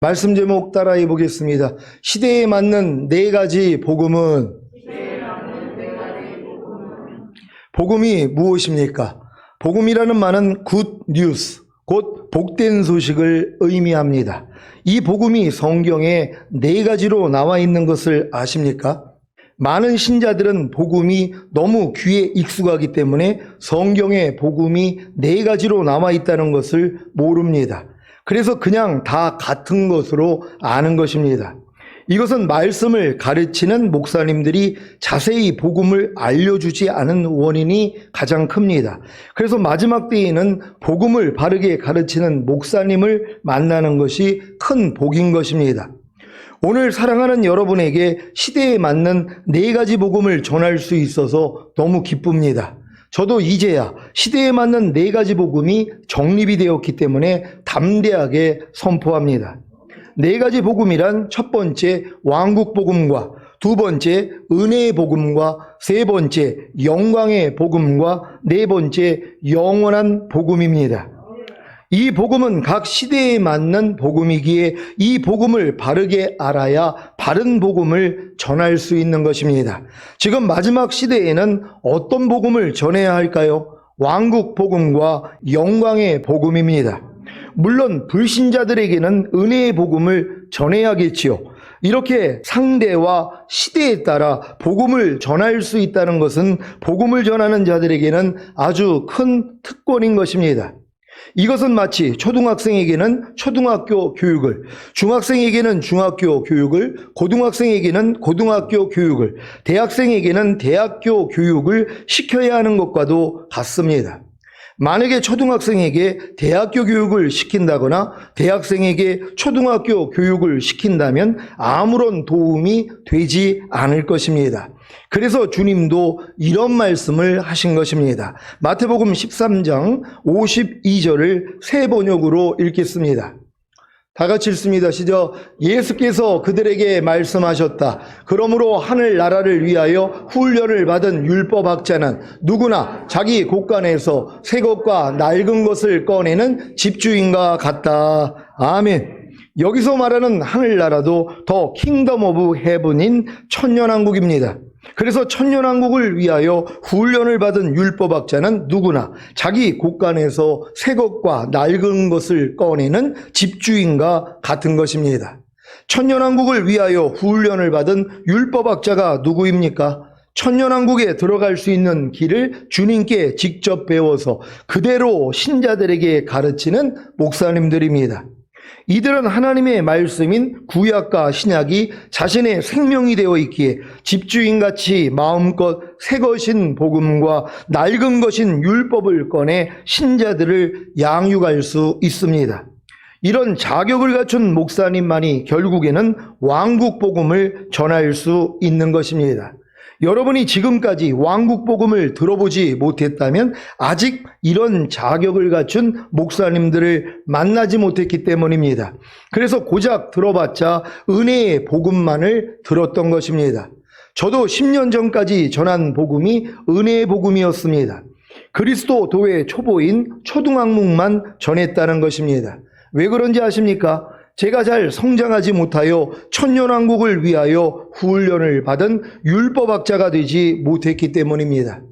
말씀 제목 따라해 보겠습니다. 시대에 맞는 네 가지 복음은 복음이 무엇입니까? 복음이라는 말은 굿 뉴스, 곧 복된 소식을 의미합니다. 이 복음이 성경에 네 가지로 나와 있는 것을 아십니까? 많은 신자들은 복음이 너무 귀에 익숙하기 때문에 성경에 복음이 네 가지로 나와 있다는 것을 모릅니다. 그래서 그냥 다 같은 것으로 아는 것입니다. 이것은 말씀을 가르치는 목사님들이 자세히 복음을 알려주지 않은 원인이 가장 큽니다. 그래서 마지막 때에는 복음을 바르게 가르치는 목사님을 만나는 것이 큰 복인 것입니다. 오늘 사랑하는 여러분에게 시대에 맞는 네 가지 복음을 전할 수 있어서 너무 기쁩니다. 저도 이제야 시대에 맞는 네 가지 복음이 정립이 되었기 때문에 담대하게 선포합니다. 네 가지 복음이란 첫 번째 왕국 복음과 두 번째 은혜의 복음과 세 번째 영광의 복음과 네 번째 영원한 복음입니다. 이 복음은 각 시대에 맞는 복음이기에 이 복음을 바르게 알아야 바른 복음을 전할 수 있는 것입니다. 지금 마지막 시대에는 어떤 복음을 전해야 할까요? 왕국 복음과 영광의 복음입니다. 물론 불신자들에게는 은혜의 복음을 전해야겠지요. 이렇게 상대와 시대에 따라 복음을 전할 수 있다는 것은 복음을 전하는 자들에게는 아주 큰 특권인 것입니다. 이것은 마치 초등학생에게는 초등학교 교육을, 중학생에게는 중학교 교육을, 고등학생에게는 고등학교 교육을, 대학생에게는 대학교 교육을 시켜야 하는 것과도 같습니다. 만약에 초등학생에게 대학교 교육을 시킨다거나 대학생에게 초등학교 교육을 시킨다면 아무런 도움이 되지 않을 것입니다. 그래서 주님도 이런 말씀을 하신 것입니다. 마태복음 13장 52절을 새 번역으로 읽겠습니다. 다 같이 읽습니다. 시작. 예수께서 그들에게 말씀하셨다. 그러므로 하늘 나라를 위하여 훈련을 받은 율법학자는 누구나 자기 곳간에서 새 것과 낡은 것을 꺼내는 집주인과 같다. 아멘. 여기서 말하는 하늘나라도 더 킹덤 오브 헤븐인 천년왕국입니다. 그래서 천년왕국을 위하여 훈련을 받은 율법학자는 누구나 자기 곳간에서 새 것과 낡은 것을 꺼내는 집주인과 같은 것입니다. 천년왕국을 위하여 훈련을 받은 율법학자가 누구입니까? 천년왕국에 들어갈 수 있는 길을 주님께 직접 배워서 그대로 신자들에게 가르치는 목사님들입니다. 이들은 하나님의 말씀인 구약과 신약이 자신의 생명이 되어 있기에 집주인같이 마음껏 새 것인 복음과 낡은 것인 율법을 꺼내 신자들을 양육할 수 있습니다. 이런 자격을 갖춘 목사님만이 결국에는 왕국 복음을 전할 수 있는 것입니다. 여러분이 지금까지 왕국 복음을 들어보지 못했다면 아직 이런 자격을 갖춘 목사님들을 만나지 못했기 때문입니다. 그래서 고작 들어봤자 은혜의 복음만을 들었던 것입니다. 저도 10년 전까지 전한 복음이 은혜의 복음이었습니다. 그리스도 도의 초보인 초등학문만 전했다는 것입니다. 왜 그런지 아십니까? 제가 잘 성장하지 못하여 천년왕국을 위하여 훈련을 받은 율법학자가 되지 못했기 때문입니다.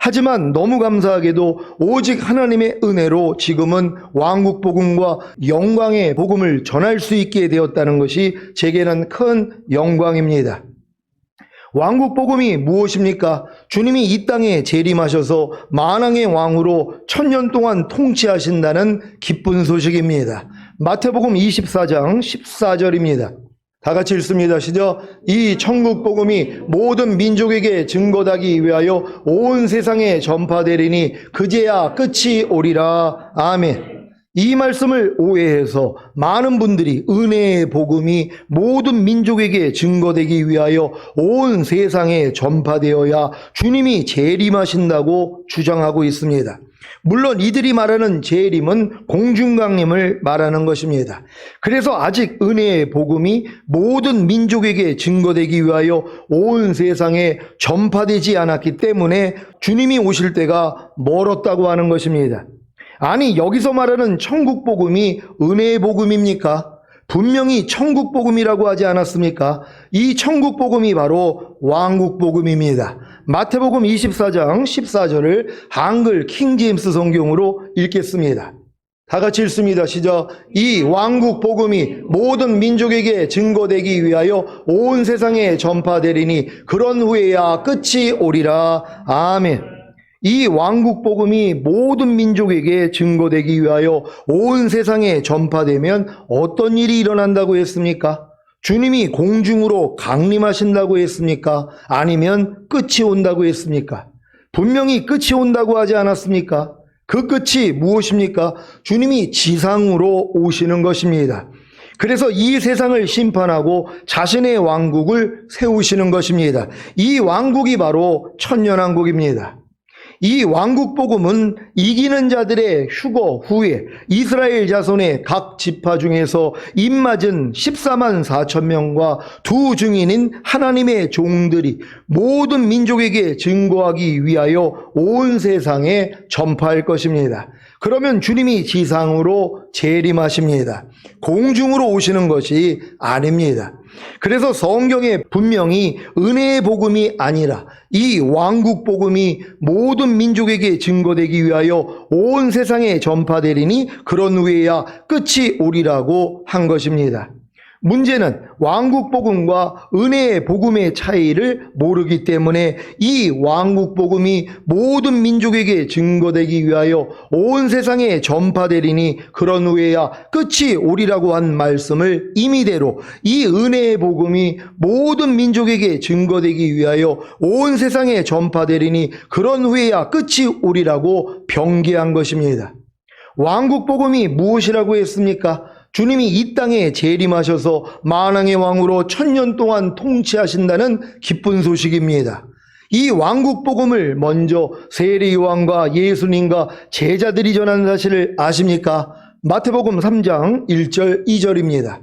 하지만 너무 감사하게도 오직 하나님의 은혜로 지금은 왕국 복음과 영광의 복음을 전할 수 있게 되었다는 것이 제게는 큰 영광입니다. 왕국 복음이 무엇입니까? 주님이 이 땅에 재림하셔서 만왕의 왕으로 천년 동안 통치하신다는 기쁜 소식입니다. 마태복음 24장 14절입니다. 다 같이 읽습니다. 시작. 이 천국 복음이 모든 민족에게 증거하기 위하여 온 세상에 전파되리니 그제야 끝이 오리라. 아멘. 이 말씀을 오해해서 많은 분들이 은혜의 복음이 모든 민족에게 증거되기 위하여 온 세상에 전파되어야 주님이 재림하신다고 주장하고 있습니다. 물론 이들이 말하는 재림은 공중강림을 말하는 것입니다. 그래서 아직 은혜의 복음이 모든 민족에게 증거되기 위하여 온 세상에 전파되지 않았기 때문에 주님이 오실 때가 멀었다고 하는 것입니다. 아니 여기서 말하는 천국 복음이 은혜의 복음입니까? 분명히 천국 복음이라고 하지 않았습니까? 이 천국 복음이 바로 왕국 복음입니다. 마태복음 24장 14절을 한글 킹제임스 성경으로 읽겠습니다. 다 같이 읽습니다. 시작. 이 왕국 복음이 모든 민족에게 증거되기 위하여 온 세상에 전파되리니 그런 후에야 끝이 오리라. 아멘. 이 왕국 복음이 모든 민족에게 증거되기 위하여 온 세상에 전파되면 어떤 일이 일어난다고 했습니까? 주님이 공중으로 강림하신다고 했습니까? 아니면 끝이 온다고 했습니까? 분명히 끝이 온다고 하지 않았습니까? 그 끝이 무엇입니까? 주님이 지상으로 오시는 것입니다. 그래서 이 세상을 심판하고 자신의 왕국을 세우시는 것입니다. 이 왕국이 바로 천년왕국입니다. 이 왕국 복음은 이기는 자들의 휴거 후에 이스라엘 자손의 각 지파 중에서 입맞은 14만 4천 명과 두 증인인 하나님의 종들이 모든 민족에게 증거하기 위하여 온 세상에 전파할 것입니다. 그러면 주님이 지상으로 재림하십니다. 공중으로 오시는 것이 아닙니다. 그래서 성경에 분명히 은혜의 복음이 아니라 이 왕국 복음이 모든 민족에게 증거되기 위하여 온 세상에 전파되리니 그런 후에야 끝이 오리라고 한 것입니다. 문제는 왕국 복음과 은혜의 복음의 차이를 모르기 때문에 이 왕국 복음이 모든 민족에게 증거되기 위하여 온 세상에 전파되리니 그런 후에야 끝이 오리라고 한 말씀을 임의대로 이 은혜의 복음이 모든 민족에게 증거되기 위하여 온 세상에 전파되리니 그런 후에야 끝이 오리라고 병기한 것입니다. 왕국 복음이 무엇이라고 했습니까? 주님이 이 땅에 재림하셔서 만왕의 왕으로 천년 동안 통치하신다는 기쁜 소식입니다. 이 왕국 복음을 먼저 세례 요한과 예수님과 제자들이 전한 사실을 아십니까? 마태복음 3장 1절 2절입니다.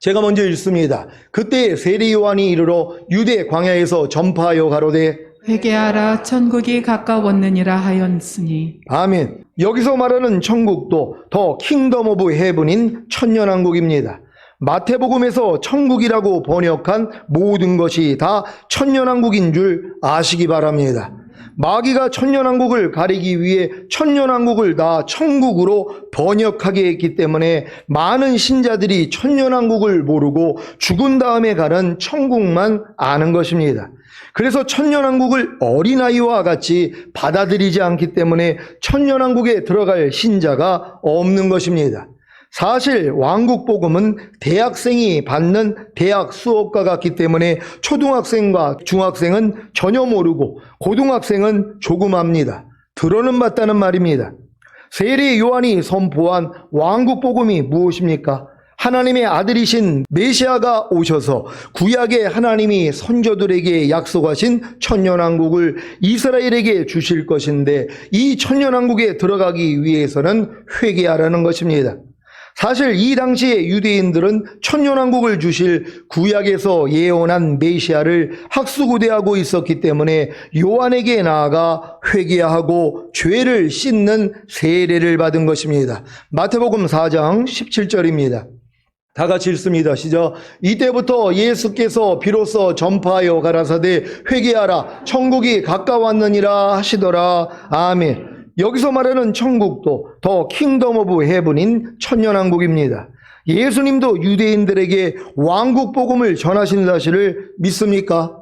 제가 먼저 읽습니다. 그때 세례 요한이 이르러 유대 광야에서 전파하여 가로되 회개하라 천국이 가까웠느니라 하였으니 아멘. 여기서 말하는 천국도 더 킹덤 오브 헤븐인 천년왕국입니다. 마태복음에서 천국이라고 번역한 모든 것이 다 천년왕국인 줄 아시기 바랍니다. 마귀가 천년왕국을 가리기 위해 천년왕국을 다 천국으로 번역하게 했기 때문에 많은 신자들이 천년왕국을 모르고 죽은 다음에 가는 천국만 아는 것입니다. 그래서 천년왕국을 어린아이와 같이 받아들이지 않기 때문에 천년왕국에 들어갈 신자가 없는 것입니다. 사실 왕국 복음은 대학생이 받는 대학 수업과 같기 때문에 초등학생과 중학생은 전혀 모르고 고등학생은 조금 합니다. 들어는 봤다는 말입니다. 세례 요한이 선포한 왕국 복음이 무엇입니까? 하나님의 아들이신 메시아가 오셔서 구약의 하나님이 선조들에게 약속하신 천년왕국을 이스라엘에게 주실 것인데 이 천년왕국에 들어가기 위해서는 회개하라는 것입니다. 사실 이 당시에 유대인들은 천년왕국을 주실 구약에서 예언한 메시아를 학수고대하고 있었기 때문에 요한에게 나아가 회개하고 죄를 씻는 세례를 받은 것입니다. 마태복음 4장 17절입니다. 다 같이 읽습니다. 시작. 이때부터 예수께서 비로소 전파하여 가라사대 회개하라 천국이 가까웠느니라 하시더라. 아멘. 여기서 말하는 천국도 더 킹덤 오브 헤븐인 천년왕국입니다. 예수님도 유대인들에게 왕국 복음을 전하신 사실을 믿습니까?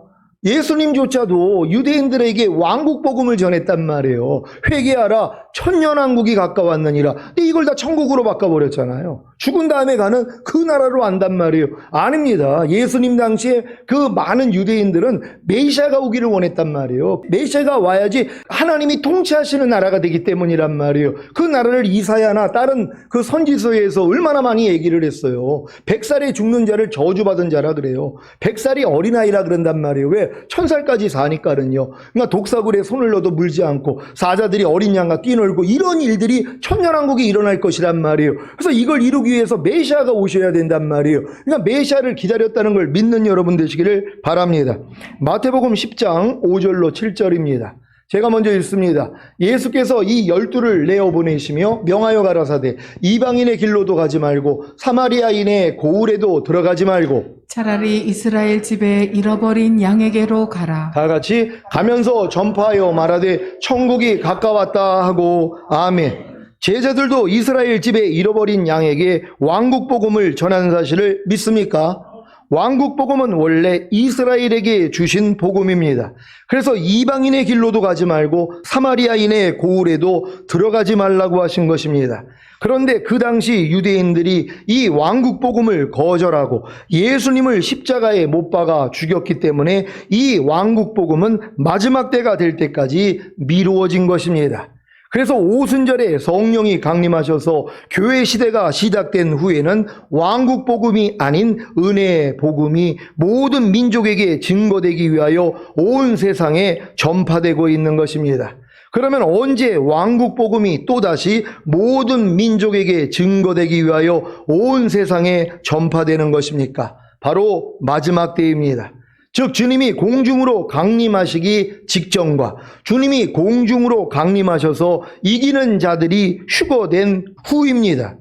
예수님조차도 유대인들에게 왕국 복음을 전했단 말이에요. 회개하라 천년 왕국이 가까웠느니라. 근데 이걸 다 천국으로 바꿔 버렸잖아요. 죽은 다음에 가는 그 나라로 안단 말이에요. 아닙니다. 예수님 당시에 그 많은 유대인들은 메시아가 오기를 원했단 말이에요. 메시아가 와야지 하나님이 통치하시는 나라가 되기 때문이란 말이에요. 그 나라를 이사야나 다른 그 선지서에서 얼마나 많이 얘기를 했어요. 백살에 죽는 자를 저주받은 자라 그래요. 백살이 어린아이라 그런단 말이에요. 왜? 천살까지 사니까는요. 그러니까 독사굴에 손을 넣어도 물지 않고 사자들이 어린 양과 뛰놀고 이런 일들이 천년왕국이 일어날 것이란 말이에요. 그래서 이걸 이루기 위해서 메시아가 오셔야 된단 말이에요. 그러니까 메시아를 기다렸다는 걸 믿는 여러분 되시기를 바랍니다. 마태복음 10장 5절로 7절입니다. 제가 먼저 읽습니다. 예수께서 이 열두를 내어 보내시며 명하여 가라사대 이방인의 길로도 가지 말고 사마리아인의 고을에도 들어가지 말고 차라리 이스라엘 집에 잃어버린 양에게로 가라. 다 같이 가면서 전파하여 말하되 천국이 가까웠다 하고 아멘. 제자들도 이스라엘 집에 잃어버린 양에게 왕국 복음을 전하는 사실을 믿습니까? 왕국 복음은 원래 이스라엘에게 주신 복음입니다. 그래서 이방인의 길로도 가지 말고 사마리아인의 고을에도 들어가지 말라고 하신 것입니다. 그런데 그 당시 유대인들이 이 왕국 복음을 거절하고 예수님을 십자가에 못 박아 죽였기 때문에 이 왕국 복음은 마지막 때가 될 때까지 미루어진 것입니다. 그래서 오순절에 성령이 강림하셔서 교회 시대가 시작된 후에는 왕국 복음이 아닌 은혜의 복음이 모든 민족에게 증거되기 위하여 온 세상에 전파되고 있는 것입니다. 그러면 언제 왕국 복음이 또다시 모든 민족에게 증거되기 위하여 온 세상에 전파되는 것입니까? 바로 마지막 때입니다. 즉 주님이 공중으로 강림하시기 직전과 주님이 공중으로 강림하셔서 이기는 자들이 휴거된 후입니다.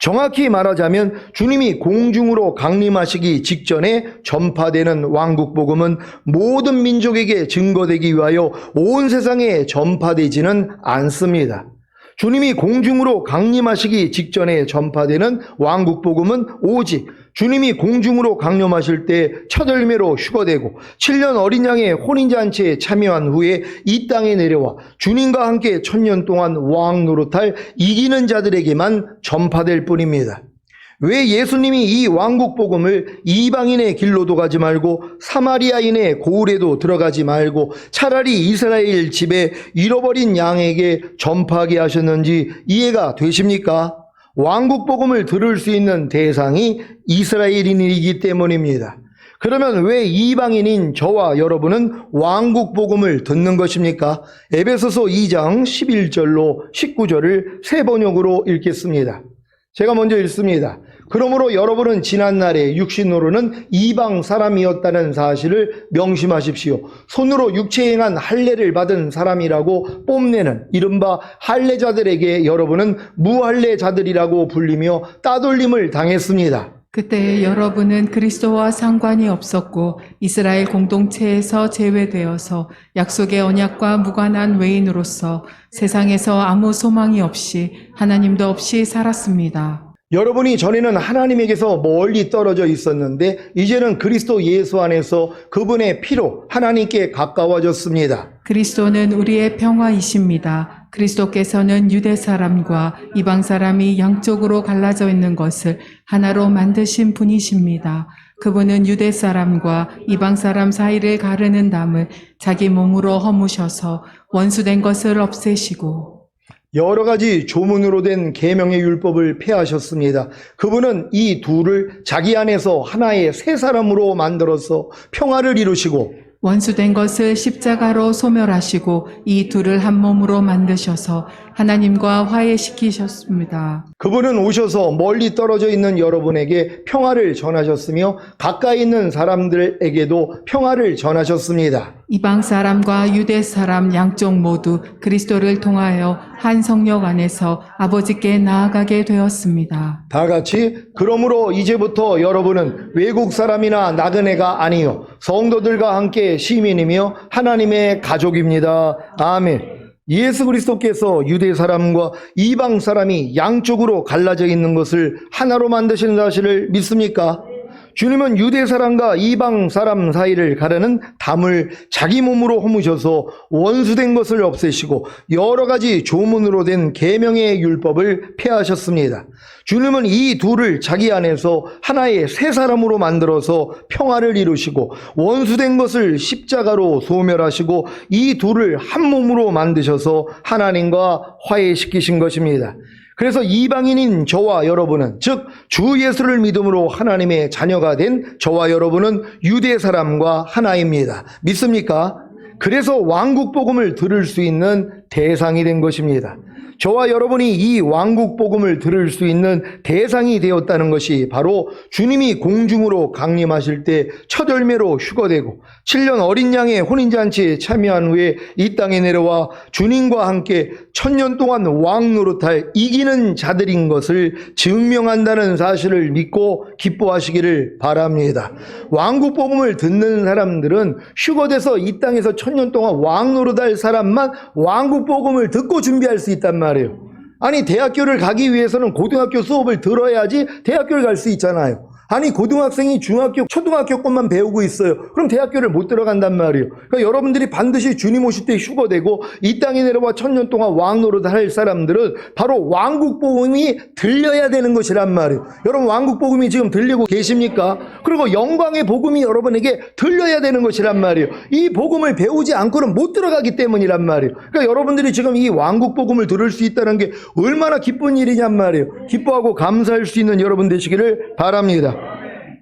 정확히 말하자면 주님이 공중으로 강림하시기 직전에 전파되는 왕국 복음은 모든 민족에게 증거되기 위하여 온 세상에 전파되지는 않습니다. 주님이 공중으로 강림하시기 직전에 전파되는 왕국 복음은 오직 주님이 공중으로 강림하실 때 첫 열매로 휴거되고 7년 어린 양의 혼인잔치에 참여한 후에 이 땅에 내려와 주님과 함께 천년 동안 왕 노릇할 이기는 자들에게만 전파될 뿐입니다. 왜 예수님이 이 왕국 복음을 이방인의 길로도 가지 말고 사마리아인의 고을에도 들어가지 말고 차라리 이스라엘 집에 잃어버린 양에게 전파하게 하셨는지 이해가 되십니까? 왕국 복음을 들을 수 있는 대상이 이스라엘인이기 때문입니다. 그러면 왜 이방인인 저와 여러분은 왕국 복음을 듣는 것입니까? 에베소서 2장 11절로 19절을 세 번역으로 읽겠습니다. 제가 먼저 읽습니다. 그러므로 여러분은 지난날에 육신으로는 이방 사람이었다는 사실을 명심하십시오. 손으로 육체 행한 할례를 받은 사람이라고 뽐내는 이른바 할례자들에게 여러분은 무할례자들이라고 불리며 따돌림을 당했습니다. 그때 여러분은 그리스도와 상관이 없었고 이스라엘 공동체에서 제외되어서 약속의 언약과 무관한 외인으로서 세상에서 아무 소망이 없이 하나님도 없이 살았습니다. 여러분이 전에는 하나님에게서 멀리 떨어져 있었는데 이제는 그리스도 예수 안에서 그분의 피로 하나님께 가까워졌습니다. 그리스도는 우리의 평화이십니다. 그리스도께서는 유대 사람과 이방 사람이 양쪽으로 갈라져 있는 것을 하나로 만드신 분이십니다. 그분은 유대 사람과 이방 사람 사이를 가르는 담을 자기 몸으로 허무셔서 원수된 것을 없애시고 여러 가지 조문으로 된 계명의 율법을 폐하셨습니다. 그분은 이 둘을 자기 안에서 하나의 새 사람으로 만들어서 평화를 이루시고 원수된 것을 십자가로 소멸하시고 이 둘을 한 몸으로 만드셔서 하나님과 화해시키셨습니다. 그분은 오셔서 멀리 떨어져 있는 여러분에게 평화를 전하셨으며 가까이 있는 사람들에게도 평화를 전하셨습니다. 이방 사람과 유대 사람 양쪽 모두 그리스도를 통하여 한 성령 안에서 아버지께 나아가게 되었습니다. 다 같이 그러므로 이제부터 여러분은 외국 사람이나 나그네가 아니요 성도들과 함께 시민이며 하나님의 가족입니다. 아멘. 예수 그리스도께서 유대 사람과 이방 사람이 양쪽으로 갈라져 있는 것을 하나로 만드시는 사실을 믿습니까? 주님은 유대 사람과 이방 사람 사이를 가르는 담을 자기 몸으로 허무셔서 원수된 것을 없애시고 여러 가지 조문으로 된 계명의 율법을 폐하셨습니다. 주님은 이 둘을 자기 안에서 하나의 새 사람으로 만들어서 평화를 이루시고 원수된 것을 십자가로 소멸하시고 이 둘을 한 몸으로 만드셔서 하나님과 화해시키신 것입니다. 그래서 이방인인 저와 여러분은 즉 주 예수를 믿음으로 하나님의 자녀가 된 저와 여러분은 유대 사람과 하나입니다. 믿습니까? 그래서 왕국 복음을 들을 수 있는 대상이 된 것입니다. 저와 여러분이 이 왕국 복음을 들을 수 있는 대상이 되었다는 것이 바로 주님이 공중으로 강림하실 때 첫 열매로 휴거되고 7년 어린 양의 혼인잔치에 참여한 후에 이 땅에 내려와 주님과 함께 천년 동안 왕 노릇할 이기는 자들인 것을 증명한다는 사실을 믿고 기뻐하시기를 바랍니다. 왕국 복음을 듣는 사람들은 휴거돼서 이 땅에서 천년 동안 왕 노릇할 사람만 왕국 복음을 듣고 준비할 수 있단 말이에요. 아니 대학교를 가기 위해서는 고등학교 수업을 들어야지 대학교를 갈 수 있잖아요. 아니 고등학생이 중학교, 초등학교 것만 배우고 있어요. 그럼 대학교를 못 들어간단 말이에요. 그러니까 여러분들이 반드시 주님 오실 때 휴거되고 이 땅에 내려와 천년 동안 왕 노릇 할 사람들은 바로 왕국 복음이 들려야 되는 것이란 말이에요. 여러분 왕국 복음이 지금 들리고 계십니까? 그리고 영광의 복음이 여러분에게 들려야 되는 것이란 말이에요. 이 복음을 배우지 않고는 못 들어가기 때문이란 말이에요. 그러니까 여러분들이 지금 이 왕국 복음을 들을 수 있다는 게 얼마나 기쁜 일이냔 말이에요. 기뻐하고 감사할 수 있는 여러분 되시기를 바랍니다.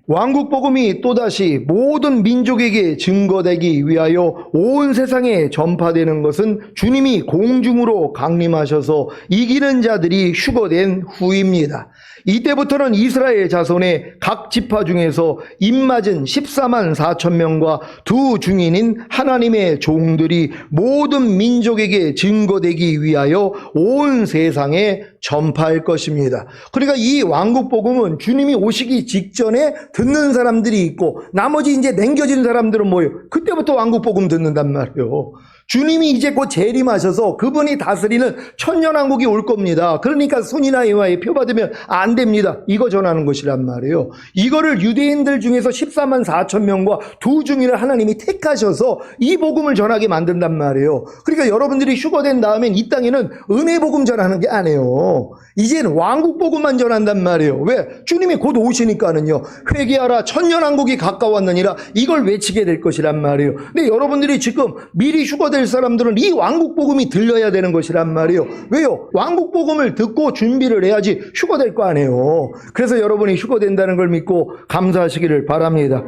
왕국 복음이 또다시 모든 민족에게 증거되기 위하여 온 세상에 전파되는 것은 주님이 공중으로 강림하셔서 이기는 자들이 휴거된 후입니다. 이때부터는 이스라엘 자손의 각 지파 중에서 입맞은 14만 4천 명과 두 중인인 하나님의 종들이 모든 민족에게 증거되기 위하여 온 세상에 전파할 것입니다. 그러니까 이 왕국 복음은 주님이 오시기 직전에 듣는 사람들이 있고 나머지 이제 남겨진 사람들은 뭐예요? 그때부터 왕국 복음 듣는단 말이에요. 주님이 이제 곧 재림하셔서 그분이 다스리는 천년왕국이 올 겁니다. 그러니까 손이나 이와에 표 받으면 안 됩니다. 이거 전하는 것이란 말이에요. 이거를 유대인들 중에서 14만 4천 명과 두 중인을 하나님이 택하셔서 이 복음을 전하게 만든단 말이에요. 그러니까 여러분들이 휴거된 다음엔 이 땅에는 은혜 복음 전하는 게 아니에요. 이제는 왕국 복음만 전한단 말이에요. 왜? 주님이 곧 오시니까는요. 회개하라 천년왕국이 가까웠느니라 이걸 외치게 될 것이란 말이에요. 근데 여러분들이 지금 미리 휴거 될 사람들은 이 왕국 복음이 들려야 되는 것이란 말이에요. 왜요? 왕국 복음을 듣고 준비를 해야지 휴거될 거 아니에요. 그래서 여러분이 휴거된다는 걸 믿고 감사하시기를 바랍니다.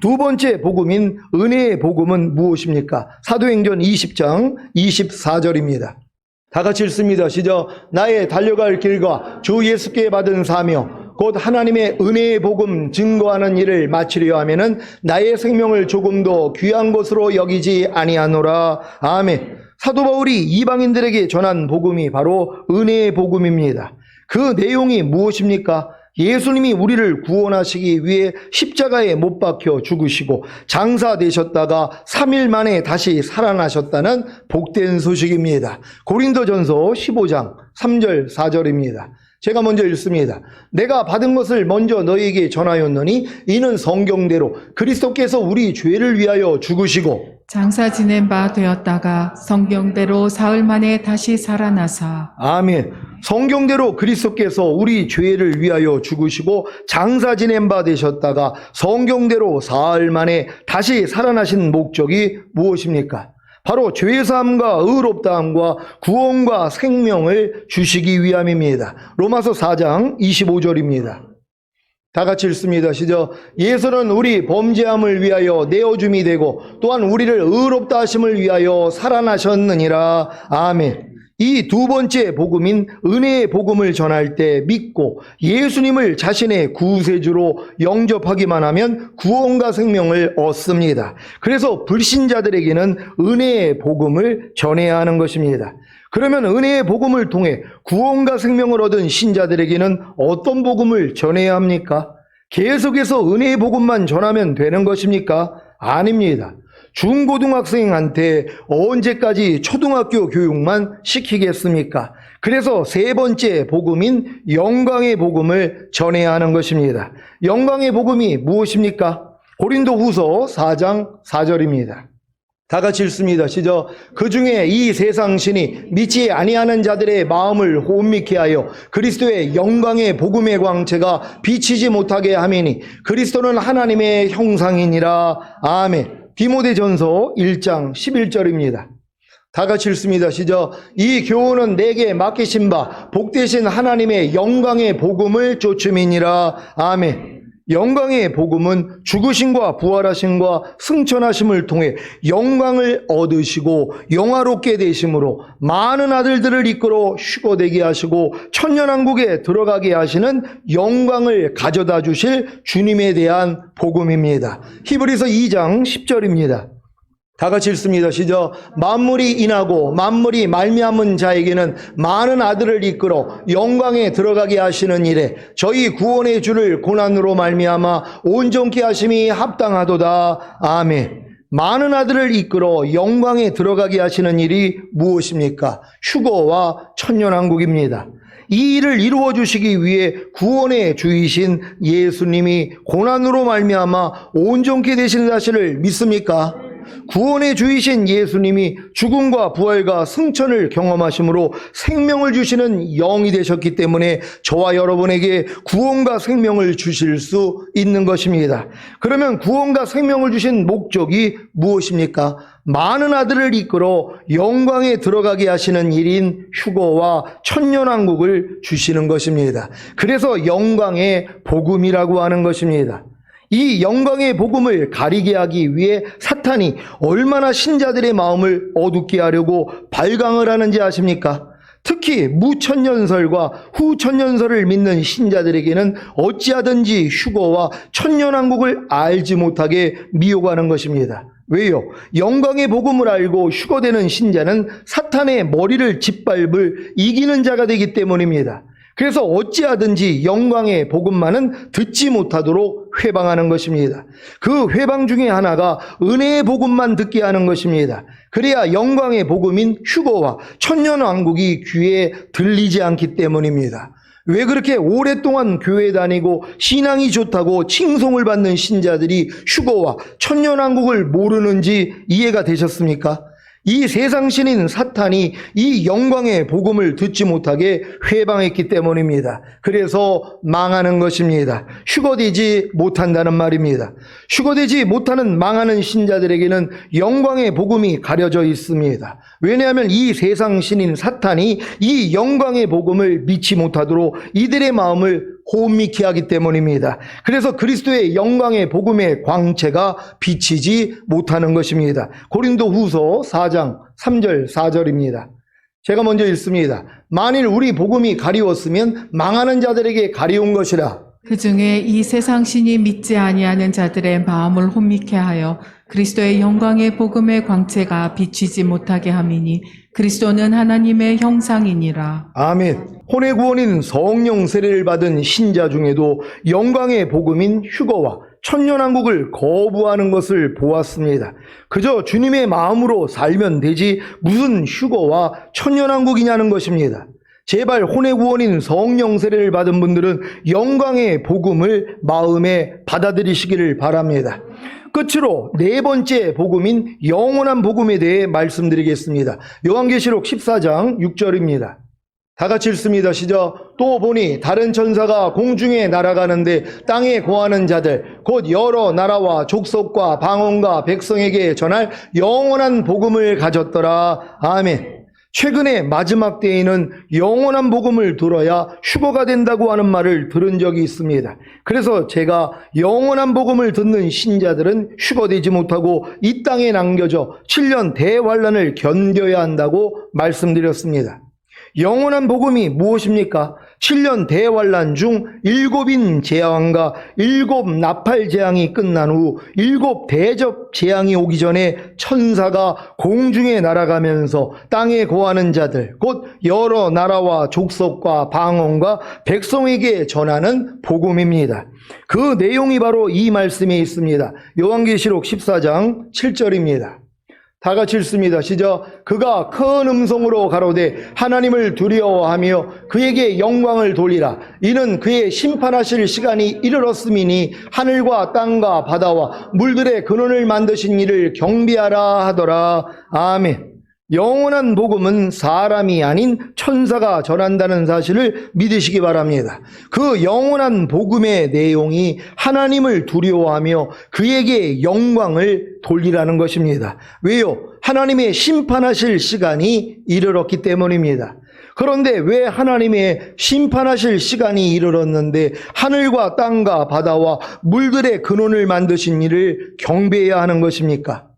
두 번째 복음인 은혜의 복음은 무엇입니까? 사도행전 20장 24절입니다. 다 같이 읽습니다. 시작. 나의 달려갈 길과 주 예수께 받은 사명, 곧 하나님의 은혜의 복음 증거하는 일을 마치려 하면은 나의 생명을 조금도 귀한 것으로 여기지 아니하노라. 아멘. 사도 바울이 이방인들에게 전한 복음이 바로 은혜의 복음입니다. 그 내용이 무엇입니까? 예수님이 우리를 구원하시기 위해 십자가에 못 박혀 죽으시고 장사되셨다가 3일 만에 다시 살아나셨다는 복된 소식입니다. 고린도전서 15장 3절 4절입니다. 제가 먼저 읽습니다. 내가 받은 것을 먼저 너희에게 전하였노니 이는 성경대로 그리스도께서 우리 죄를 위하여 죽으시고 장사 지낸 바 되었다가 성경대로 사흘 만에 다시 살아나사 아멘. 성경대로 그리스도께서 우리 죄를 위하여 죽으시고 장사 지낸 바 되셨다가 성경대로 사흘 만에 다시 살아나신 목적이 무엇입니까? 바로 죄사함과 의롭다함과 구원과 생명을 주시기 위함입니다. 로마서 4장 25절입니다. 다 같이 읽습니다. 시작. 예수는 우리 범죄함을 위하여 내어줌이 되고 또한 우리를 의롭다 하심을 위하여 살아나셨느니라. 아멘. 이 두 번째 복음인 은혜의 복음을 전할 때 믿고 예수님을 자신의 구세주로 영접하기만 하면 구원과 생명을 얻습니다. 그래서 불신자들에게는 은혜의 복음을 전해야 하는 것입니다. 그러면 은혜의 복음을 통해 구원과 생명을 얻은 신자들에게는 어떤 복음을 전해야 합니까? 계속해서 은혜의 복음만 전하면 되는 것입니까? 아닙니다. 중고등학생한테 언제까지 초등학교 교육만 시키겠습니까? 그래서 세 번째 복음인 영광의 복음을 전해야 하는 것입니다. 영광의 복음이 무엇입니까? 고린도 후서 4장 4절입니다. 다 같이 읽습니다. 시작. 그 중에 이 세상 신이 믿지 아니하는 자들의 마음을 혼미케 하여 그리스도의 영광의 복음의 광채가 비치지 못하게 하매니 그리스도는 하나님의 형상이니라. 아멘. 디모데전서 1장 11절입니다. 다 같이 읽습니다. 시작. 이 교훈은 내게 맡기신 바 복되신 하나님의 영광의 복음을 쫓음이니라. 아멘. 영광의 복음은 죽으심과 부활하심과 승천하심을 통해 영광을 얻으시고 영화롭게 되심으로 많은 아들들을 이끌어 휴거되게 하시고 천년왕국에 들어가게 하시는 영광을 가져다 주실 주님에 대한 복음입니다. 히브리서 2장 10절입니다. 다 같이 읽습니다. 시작. 만물이 인하고 만물이 말미암은 자에게는 많은 아들을 이끌어 영광에 들어가게 하시는 일에 저희 구원의 주를 고난으로 말미암아 온전케 하심이 합당하도다. 아멘. 많은 아들을 이끌어 영광에 들어가게 하시는 일이 무엇입니까? 휴거와 천년왕국입니다. 이 일을 이루어 주시기 위해 구원의 주이신 예수님이 고난으로 말미암아 온전케 되신 사실을 믿습니까? 구원의 주이신 예수님이 죽음과 부활과 승천을 경험하심으로 생명을 주시는 영이 되셨기 때문에 저와 여러분에게 구원과 생명을 주실 수 있는 것입니다. 그러면 구원과 생명을 주신 목적이 무엇입니까? 많은 아들을 이끌어 영광에 들어가게 하시는 일인 휴거와 천년왕국을 주시는 것입니다. 그래서 영광의 복음이라고 하는 것입니다. 이 영광의 복음을 가리게 하기 위해 사탄이 얼마나 신자들의 마음을 어둡게 하려고 발광을 하는지 아십니까? 특히 무천년설과 후천년설을 믿는 신자들에게는 어찌하든지 휴거와 천년왕국을 알지 못하게 미혹하는 것입니다. 왜요? 영광의 복음을 알고 휴거되는 신자는 사탄의 머리를 짓밟을 이기는 자가 되기 때문입니다. 그래서 어찌하든지 영광의 복음만은 듣지 못하도록 회방하는 것입니다. 그 회방 중에 하나가 은혜의 복음만 듣게 하는 것입니다. 그래야 영광의 복음인 휴거와 천년왕국이 귀에 들리지 않기 때문입니다. 왜 그렇게 오랫동안 교회 다니고 신앙이 좋다고 칭송을 받는 신자들이 휴거와 천년왕국을 모르는지 이해가 되셨습니까? 이 세상 신인 사탄이 이 영광의 복음을 듣지 못하게 회방했기 때문입니다. 그래서 망하는 것입니다. 휴거되지 못한다는 말입니다. 휴거되지 못하는 망하는 신자들에게는 영광의 복음이 가려져 있습니다. 왜냐하면 이 세상 신인 사탄이 이 영광의 복음을 믿지 못하도록 이들의 마음을 혼미케 하기 때문입니다. 그래서 그리스도의 영광의 복음의 광채가 비치지 못하는 것입니다. 고린도 후서 4장 3절 4절입니다. 제가 먼저 읽습니다. 만일 우리 복음이 가리웠으면 망하는 자들에게 가리운 것이라. 그 중에 이 세상 신이 믿지 아니하는 자들의 마음을 혼미케 하여 그리스도의 영광의 복음의 광채가 비치지 못하게 함이니 그리스도는 하나님의 형상이니라. 아멘. 혼의 구원인 성령 세례를 받은 신자 중에도 영광의 복음인 휴거와 천년왕국을 거부하는 것을 보았습니다. 그저 주님의 마음으로 살면 되지 무슨 휴거와 천년왕국이냐는 것입니다. 제발 혼의 구원인 성령 세례를 받은 분들은 영광의 복음을 마음에 받아들이시기를 바랍니다. 끝으로 네 번째 복음인 영원한 복음에 대해 말씀드리겠습니다. 요한계시록 14장 6절입니다. 다 같이 읽습니다. 시작. 또 보니 다른 천사가 공중에 날아가는데 땅에 거하는 자들 곧 여러 나라와 족속과 방언과 백성에게 전할 영원한 복음을 가졌더라. 아멘. 최근에 마지막 때에는 영원한 복음을 들어야 휴거가 된다고 하는 말을 들은 적이 있습니다. 그래서 제가 영원한 복음을 듣는 신자들은 휴거되지 못하고 이 땅에 남겨져 7년 대환란을 견뎌야 한다고 말씀드렸습니다. 영원한 복음이 무엇입니까? 7년 대환란 중 일곱인 재앙과 일곱 나팔 재앙이 끝난 후 일곱 대접 재앙이 오기 전에 천사가 공중에 날아가면서 땅에 거하는 자들 곧 여러 나라와 족속과 방언과 백성에게 전하는 복음입니다. 그 내용이 바로 이 말씀에 있습니다. 요한계시록 14장 7절입니다. 다 같이 읽습니다. 시작. 그가 큰 음성으로 가로되 하나님을 두려워하며 그에게 영광을 돌리라. 이는 그의 심판하실 시간이 이르렀음이니 하늘과 땅과 바다와 물들의 근원을 만드신 이를 경비하라 하더라. 아멘. 영원한 복음은 사람이 아닌 천사가 전한다는 사실을 믿으시기 바랍니다. 그 영원한 복음의 내용이 하나님을 두려워하며 그에게 영광을 돌리라는 것입니다. 왜요? 하나님의 심판하실 시간이 이르렀기 때문입니다. 그런데 왜 하나님의 심판하실 시간이 이르렀는데 하늘과 땅과 바다와 물들의 근원을 만드신 이를 경배해야 하는 것입니까?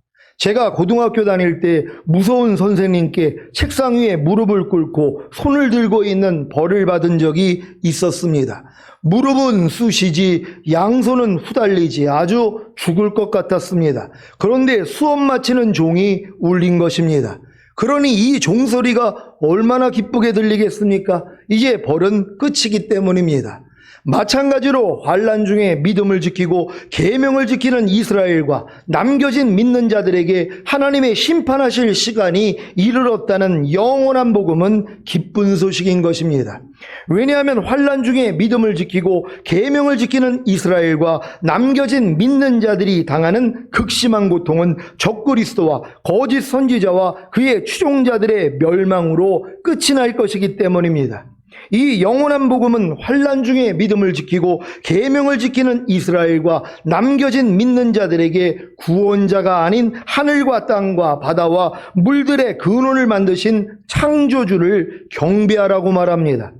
제가 고등학교 다닐 때 무서운 선생님께 책상 위에 무릎을 꿇고 손을 들고 있는 벌을 받은 적이 있었습니다. 무릎은 쑤시지 양손은 후달리지 아주 죽을 것 같았습니다. 그런데 수업 마치는 종이 울린 것입니다. 그러니 이 종소리가 얼마나 기쁘게 들리겠습니까? 이제 벌은 끝이기 때문입니다. 마찬가지로 환란 중에 믿음을 지키고 계명을 지키는 이스라엘과 남겨진 믿는 자들에게 하나님의 심판하실 시간이 이르렀다는 영원한 복음은 기쁜 소식인 것입니다. 왜냐하면 환란 중에 믿음을 지키고 계명을 지키는 이스라엘과 남겨진 믿는 자들이 당하는 극심한 고통은 적그리스도와 거짓 선지자와 그의 추종자들의 멸망으로 끝이 날 것이기 때문입니다. 이 영원한 복음은 환란 중에 믿음을 지키고 계명을 지키는 이스라엘과 남겨진 믿는 자들에게 구원자가 아닌 하늘과 땅과 바다와 물들의 근원을 만드신 창조주를 경배하라고 말합니다.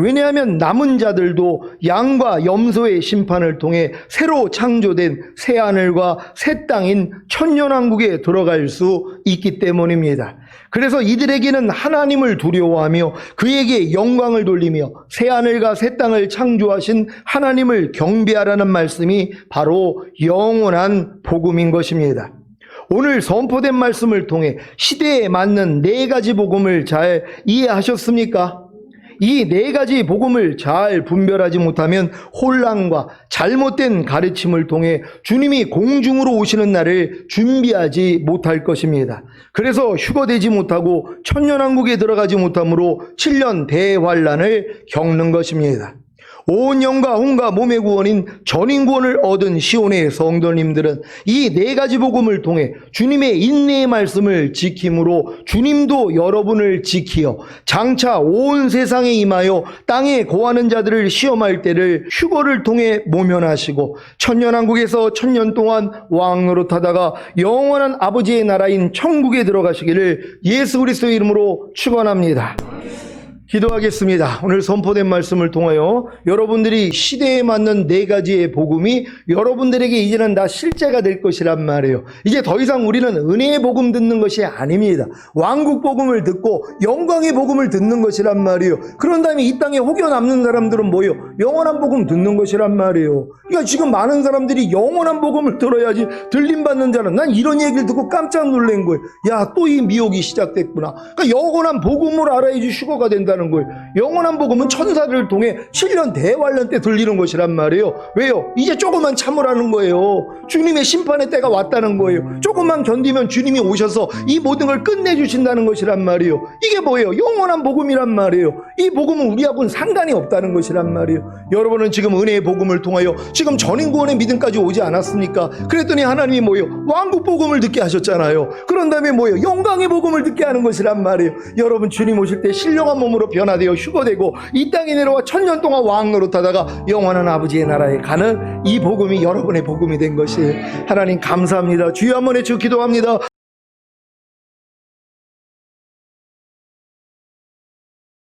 왜냐하면 남은 자들도 양과 염소의 심판을 통해 새로 창조된 새 하늘과 새 땅인 천년왕국에 들어갈 수 있기 때문입니다. 그래서 이들에게는 하나님을 두려워하며 그에게 영광을 돌리며 새 하늘과 새 땅을 창조하신 하나님을 경배하라는 말씀이 바로 영원한 복음인 것입니다. 오늘 선포된 말씀을 통해 시대에 맞는 네 가지 복음을 잘 이해하셨습니까? 이 네 가지 복음을 잘 분별하지 못하면 혼란과 잘못된 가르침을 통해 주님이 공중으로 오시는 날을 준비하지 못할 것입니다. 그래서 휴거되지 못하고 천년왕국에 들어가지 못함으로 7년 대환란을 겪는 것입니다. 온 영과 혼과 몸의 구원인 전인 구원을 얻은 시온의 성도님들은 이 네 가지 복음을 통해 주님의 인내의 말씀을 지킴으로 주님도 여러분을 지키어 장차 온 세상에 임하여 땅에 거하는 자들을 시험할 때를 휴거를 통해 모면하시고 천년왕국에서 천년 동안 왕으로 타다가 영원한 아버지의 나라인 천국에 들어가시기를 예수 그리스도의 이름으로 축원합니다. 기도하겠습니다. 오늘 선포된 말씀을 통하여 여러분들이 시대에 맞는 네 가지의 복음이 여러분들에게 이제는 다 실제가 될 것이란 말이에요. 이제 더 이상 우리는 은혜의 복음 듣는 것이 아닙니다. 왕국 복음을 듣고 영광의 복음을 듣는 것이란 말이에요. 그런 다음에 이 땅에 혹여 남는 사람들은 뭐예요? 영원한 복음 듣는 것이란 말이에요. 그러니까 지금 많은 사람들이 영원한 복음을 들어야지 들림 받는 자는 난 이런 얘기를 듣고 깜짝 놀란 거예요. 야, 또 이 미혹이 시작됐구나. 그러니까 영원한 복음을 알아야지 휴거가 된다는 거예요. 영원한 복음은 천사들을 통해 7년 대환란 때 들리는 것이란 말이에요. 왜요? 이제 조금만 참으라는 거예요. 주님의 심판의 때가 왔다는 거예요. 조금만 견디면 주님이 오셔서 이 모든 걸 끝내주신다는 것이란 말이에요. 이게 뭐예요? 영원한 복음이란 말이에요. 이 복음은 우리하고는 상관이 없다는 것이란 말이에요. 여러분은 지금 은혜의 복음을 통하여 지금 전인구원의 믿음까지 오지 않았습니까? 그랬더니 하나님이 뭐예요? 왕국 복음을 듣게 하셨잖아요. 그런 다음에 뭐예요? 영광의 복음을 듣게 하는 것이란 말이에요. 여러분 주님 오실 때 신령한 몸으로 변화되어 휴거되고 이 땅에 내려와 천년 동안 왕 노릇하다가 영원한 아버지의 나라에 가는 이 복음이 여러분의 복음이 된 것이 하나님 감사합니다. 주여 한번 해주 기도합니다.